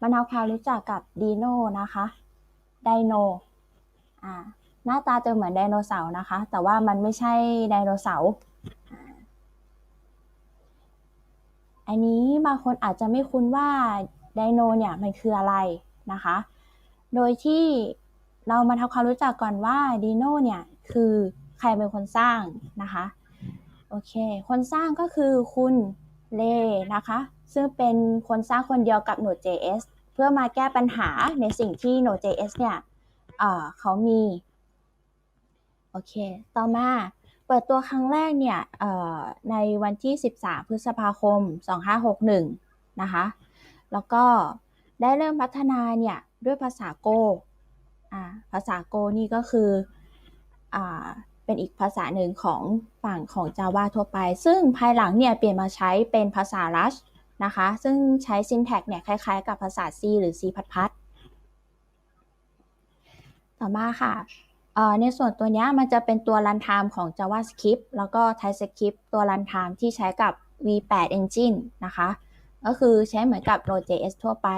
มาทำความรู้จักกับ Dino นะคะ Dino อ่าหน้าตาจะเหมือนไดโนเสาร์นะคะ แต่ว่ามันไม่ใช่ไดโนเสาร์อันนี้บางคนอาจจะไม่คุ้นว่าไดโนเนี่ยมันคืออะไรนะคะ โดยที่เรามาทำความรู้จักก่อนว่าดีโนเนี่ยคือใครเป็นคนสร้างนะคะ โอเค คนสร้างก็คือคุณเลนะคะ ซึ่งเป็นคนสร้างคนเดียวกับ Node.js เพื่อมาแก้ปัญหาในสิ่งที่ Node.js เนี่ยเขามี โอเค ต่อมาเปิดตัวครั้งแรกเนี่ยในวันที่ 13 พฤษภาคม 2561 นะคะ แล้วก็ได้เริ่มพัฒนาเนี่ยด้วยภาษาโกภาษาโกนี่ก็คืออเป็นอีกภาษาหนึ่งของฝั่งของ Java ทั่วไป ซึ่งภายหลังเนี่ยเปลี่ยนมาใช้เป็นภาษา Rust นะคะ ซึ่งใช้ syntax เนี่ยคล้ายๆ กับภาษา C หรือ C++ ต่อมาค่ะในส่วนตัวเนี้ยมันจะเป็นตัว runtime ของ JavaScript แล้วก็ TypeScript ตัว runtime ที่ใช้กับ V8 Engine นะคะ ก็คือใช้เหมือนกับ Node.js ทั่วไป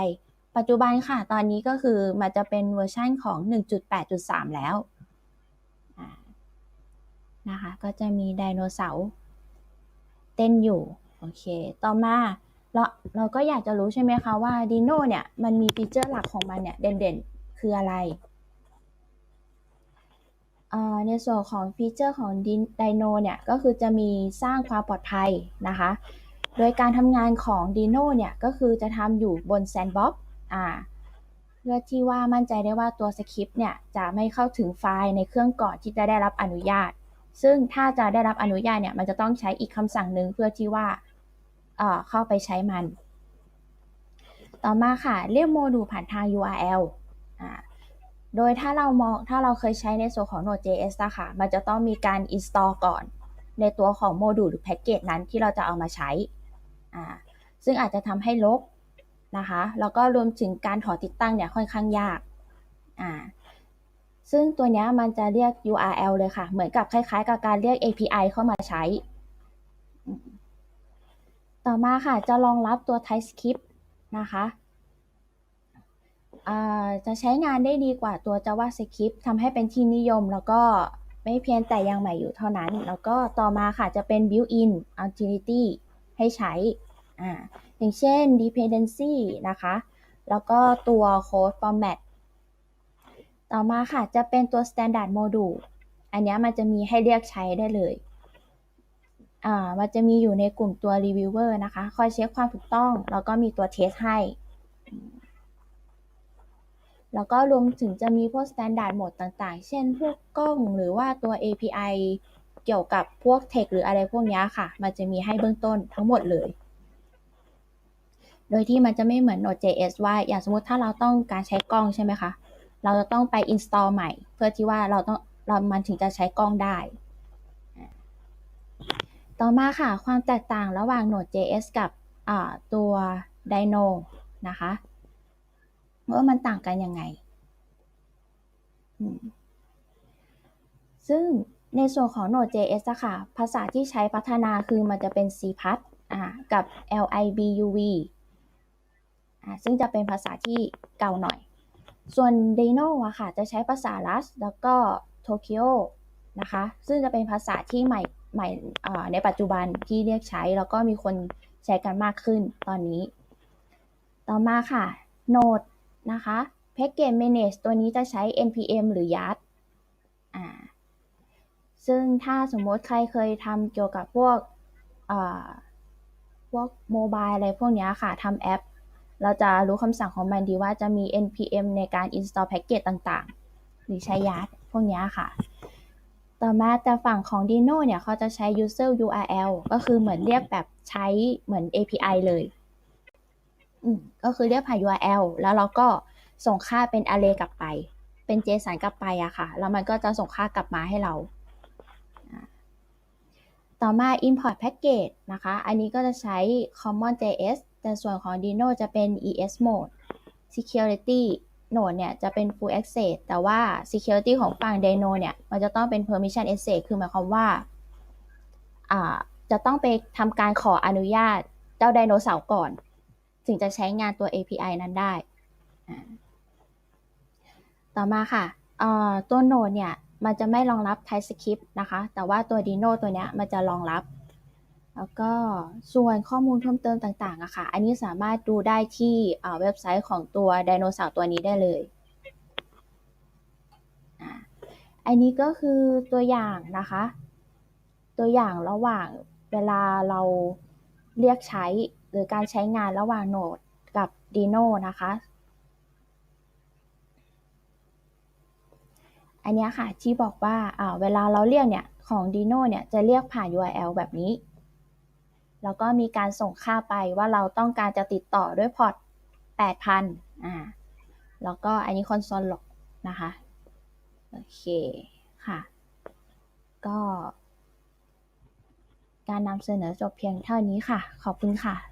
ปัจจุบันค่ะ ตอนนี้ก็คือมันจะเป็นเวอร์ชันของ 1.8.3 แล้วนะคะ ก็จะมีไดโนเสาร์เต้นอยู่ โอเค ต่อมา เราเราก็อยากจะรู้ใช่ไหมคะว่า Dino เนี่ยมันมีฟีเจอร์หลักของมันเนี่ยเด่นๆ คืออะไร ในส่วนของฟีเจอร์ของ Dino เนี่ยก็คือจะมีสร้างความปลอดภัยนะคะ โดยการทำงานของ Dino เนี่ยก็คือจะทำอยู่บน Sandbox อ่าเพื่อที่ว่ามั่นใจได้ว่าตัวสคริปต์เนี่ยจะไม่เข้าถึงไฟล์ในเครื่องก่อนที่จะได้รับอนุญาต ซึ่งถ้าจะได้รับอนุญาตเนี่ยมันจะต้องใช้อีกคำสั่งหนึ่งเพื่อที่ว่า เข้าไปใช้มัน ต่อมาค่ะ เรียกโมดูลผ่านทาง URL โดยถ้าเรามองถ้าเราเคยใช้ในส่วนของ Node.js อะคะ มันจะต้องมีการ install ก่อน ในตัวของโมดูลหรือแพ็กเกจนั้นที่เราจะเอามาใช้ ซึ่งอาจจะทำให้ลกนะคะ แล้วก็รวมถึงการถอติดตั้งเนี่ยค่อนข้างยาก ซึ่งตัวนี้มันจะเรียก URL เลยค่ะ เหมือนกับคล้ายๆ กับการเรียก API เข้ามาใช้ ต่อมาค่ะจะรองรับตัว TypeScript นะคะจะใช้งานได้ดีกว่าตัว JavaScript ทำให้เป็นที่นิยม แล้วก็ไม่เพียงแต่ยังใหม่อยู่เท่านั้น แล้วก็ต่อมาค่ะจะเป็น built-in utility ให้ใช้อ่าอย่างเช่น dependency นะคะ แล้วก็ตัว code format ต่อมาค่ะจะเป็นตัว standard module อันนี้มันจะมีให้เรียกใช้ได้เลย มันจะมีอยู่ในกลุ่มตัว reviewer นะคะ คอยเช็คความถูกต้อง แล้วก็มีตัว test ให้ แล้วก็รวมถึงจะมีพวก standard โหมดต่างๆ เช่นพวกกล้องหรือว่าตัว API เกี่ยวกับพวก text หรืออะไรพวกนี้ค่ะ มันจะมีให้เบื้องต้นทั้งหมดเลย โดยที่มันจะไม่เหมือน Node.js ว่า อย่างสมมติถ้าเราต้องการใช้กล้องใช่ไหมคะ เราจะต้องไป install ใหม่ เพื่อที่ว่าเราต้องเรามันถึงจะใช้กล้องได้ ต่อมาค่ะ ความแตกต่างระหว่าง Node.js กับตัว Dino นะคะ ว่ามันต่างกันยังไง ซึ่งในส่วนของ Node.js อะค่ะ ภาษาที่ใช้พัฒนาคือมันจะเป็น C+ อ่ากับ LIBUV ซึ่งจะเป็นภาษาที่เก่าหน่อย ส่วน Dino อะค่ะ จะใช้ภาษา Rust แล้วก็ Tokyo นะคะ ซึ่งจะเป็นภาษาที่ใหม่ ใหม่ในปัจจุบันที่เรียกใช้ แล้วก็มีคนใช้กันมากขึ้นตอนนี้ ต่อมาค่ะ Node นะคะ Package Manage ตัวนี้จะใช้ npm หรือ yard อ่าซึ่งถ้าสมมติใครเคยทำเกี่ยวกับพวกพวกโมบายอะไรพวกนี้ค่ะทำแอป เราจะรู้คำสั่งของมันดีว่าจะมี npm ในการ install package ต่างๆ หรือใช้ yard พวกนี้ค่ะ ต่อมาแต่ฝั่งของ Dino เนี่ยเขาจะใช้ user URL ก็คือเหมือนเรียกแบบใช้เหมือน API เลยก็คือเรียกผ่าน URL แล้วเราก็ส่งค่าเป็น array กลับไป เป็น JSON กลับไปอะค่ะ แล้วมันก็จะส่งค่ากลับมาให้เรา ต่อมา import package นะคะ อันนี้ก็จะใช้ common JS แต่ส่วนของ Dino จะเป็น ES mode security node เนี่ยจะเป็น full access แต่ว่า security ของฝั่ง Dino เนี่ยมันจะต้องเป็น permission access คือหมายความว่าจะต้องไปทำการขออนุญาตเจ้าไดโนเสาร์ก่อน ถึงจะใช้งานตัว API นั้นได้ ต่อมาค่ะตัวโนดเนี่ยมันจะไม่รองรับ TypeScript นะคะ แต่ว่าตัว Dino ตัวเนี้ยมันจะรองรับ แล้วก็ส่วนข้อมูลเพิ่มเติมต่างๆอะค่ะ อันนี้สามารถดูได้ที่เว็บไซต์ของตัวไดโนเสาร์ตัวนี้ได้เลย อันนี้ก็คือตัวอย่างนะคะ ตัวอย่างระหว่างเวลาเราเรียกใช้หรือการใช้งานระหว่างโนดกับ Dino นะคะอันนี้ค่ะที่บอกว่าอ่าเวลาเราเรียกเนี่ยของ Dino เนี่ยจะเรียกผ่าน URL แบบนี้ แล้วก็มีการส่งค่าไปว่าเราต้องการจะติดต่อด้วยพอร์ต 8,000 อ่า แล้วก็อันนี้คอนโซลล็อกนะคะ โอเคค่ะ ก็การนำเสนอจบเพียงเท่านี้ค่ะ ขอบคุณค่ะ